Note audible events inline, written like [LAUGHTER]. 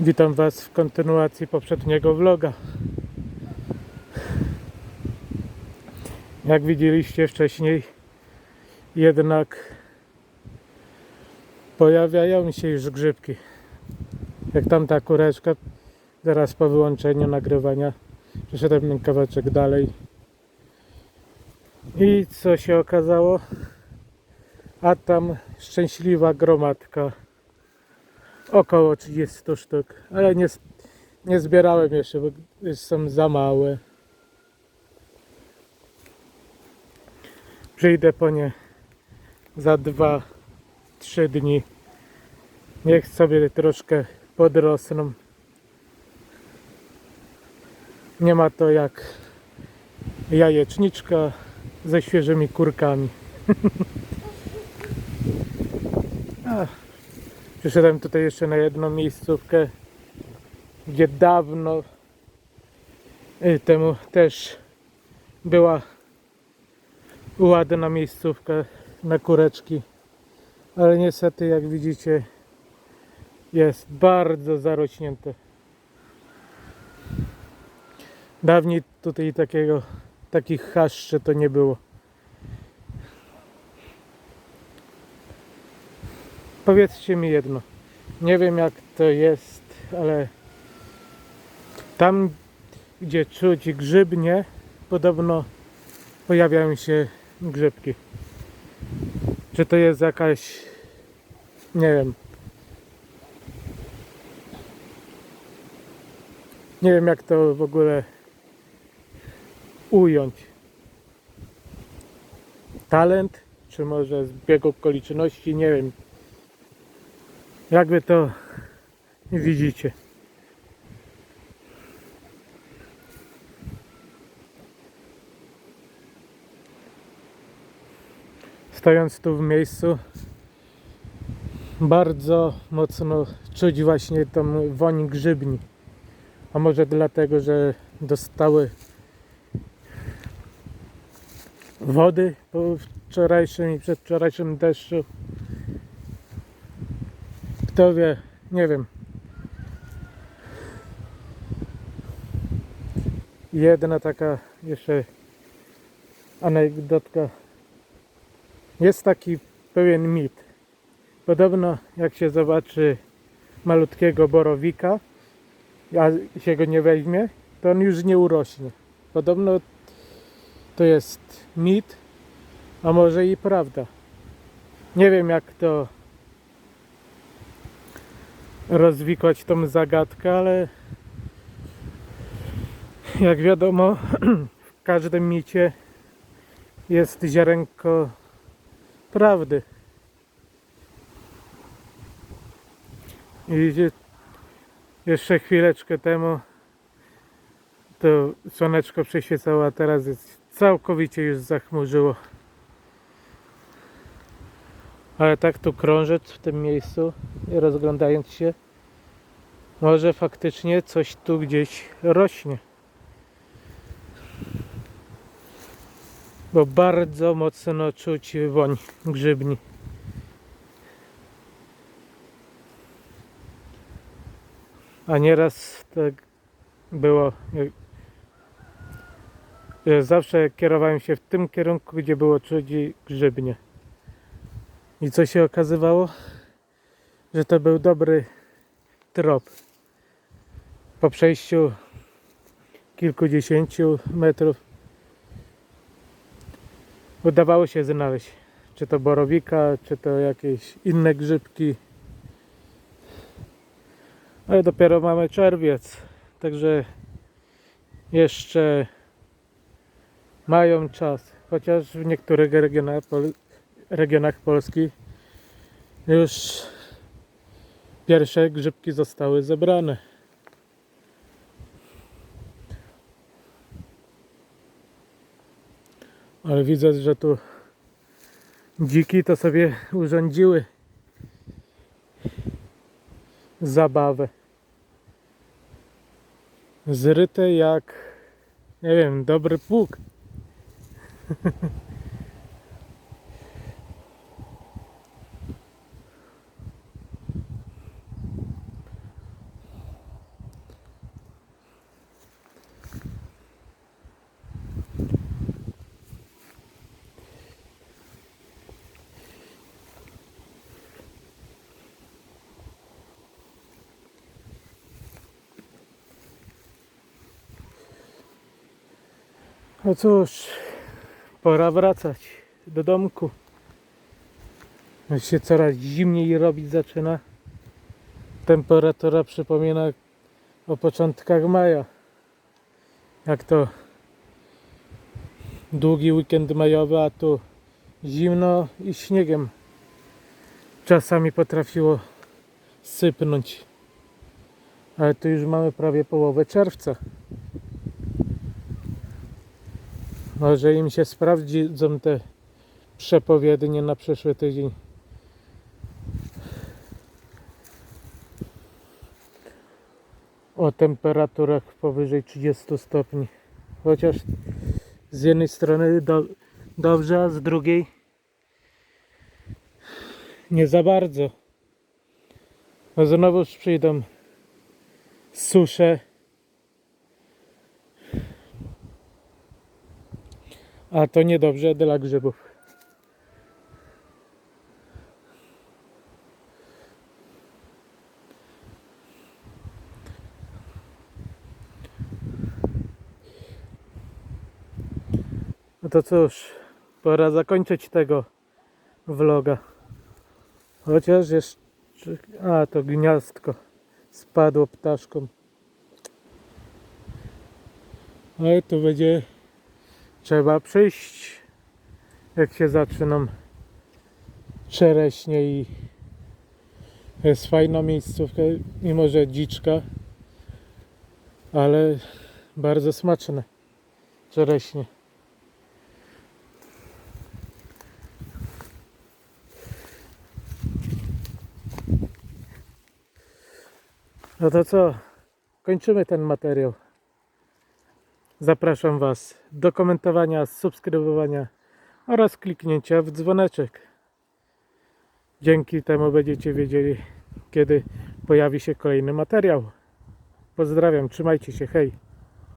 Witam Was w kontynuacji poprzedniego vloga. Jak widzieliście wcześniej, jednak pojawiają się już grzybki. Jak tamta kureczka, zaraz po wyłączeniu nagrywania, przeszedłem kawałeczek dalej. I co się okazało? A tam szczęśliwa gromadka około 30 sztuk, ale nie, nie zbierałem jeszcze, bo już są za małe. Przyjdę po nie za 2-3 dni. Niech sobie troszkę podrosną. Nie ma to jak jajeczniczka ze świeżymi kurkami. [LAUGHS] Przyszedłem tutaj jeszcze na jedną miejscówkę, gdzie dawno y, temu też była ładna miejscówka na kureczki. Ale niestety, jak widzicie, jest bardzo zarośnięte. Dawniej tutaj takiego, takich chaszczy to nie było. Powiedzcie mi jedno. Nie wiem jak to jest, ale tam gdzie czuć grzybnie, podobno pojawiają się grzybki. Czy to jest jakaś, nie wiem. Nie wiem jak to w ogóle ująć. Talent, czy może zbieg okoliczności, nie wiem. Jak wy to widzicie? Stojąc tu w miejscu, bardzo mocno czuć właśnie tą woń grzybni. A może dlatego, że dostały wody po wczorajszym i przedwczorajszym deszczu. Kto wie, nie wiem. Jedna taka jeszcze anegdotka. Jest taki pewien mit. Podobno jak się zobaczy malutkiego borowika, a się go nie weźmie, to on już nie urośnie. Podobno to jest mit, a może i prawda. Nie wiem jak to rozwikłać tą zagadkę, ale jak wiadomo, [CLEARS THROAT] w każdym micie jest ziarenko prawdy. I jeszcze chwileczkę temu to słoneczko przeświecało, a teraz jest całkowicie już zachmurzyło. Ale tak tu krążę w tym miejscu i rozglądając się, może faktycznie coś tu gdzieś rośnie. Bo bardzo mocno czuć woń grzybni. A nieraz tak było. że Zawsze kierowałem się w tym kierunku, gdzie było czuć grzybnie. I co się okazywało? Że to był dobry trop. Po przejściu kilkudziesięciu metrów udawało się znaleźć. Czy to borowika, czy to jakieś inne grzybki. Ale dopiero mamy czerwiec, także jeszcze mają czas. Chociaż w niektórych regionach, regionach Polski już pierwsze grzybki zostały zebrane. Ale widzę, że tu dziki to sobie urządziły zabawę. Zryte jak, nie wiem, dobry pług. [LAUGHS] No cóż, pora wracać do domku. Już się coraz zimniej robić zaczyna. Temperatura przypomina o początkach maja. Jak to długi weekend majowy, a tu zimno i śniegiem czasami potrafiło sypnąć. Ale tu już mamy prawie połowę czerwca. Może im się sprawdzą te przepowiednie na przyszły tydzień. O temperaturach powyżej 30 stopni. Chociaż z jednej strony do, dobrze, a z drugiej nie za bardzo. No znowuż przyjdą susze. A to niedobrze dla grzybów. No to cóż, pora zakończyć tego vloga. Chociaż jeszcze... A, to gniazdko spadło ptaszkom. Ale tu będzie trzeba przyjść, jak się zaczną czereśnie i jest fajna miejscówka, mimo że dziczka, ale bardzo smaczne czereśnie. No to co? Kończymy ten materiał. Zapraszam Was do komentowania, subskrybowania oraz kliknięcia w dzwoneczek. Dzięki temu będziecie wiedzieli, kiedy pojawi się kolejny materiał. Pozdrawiam, trzymajcie się, hej!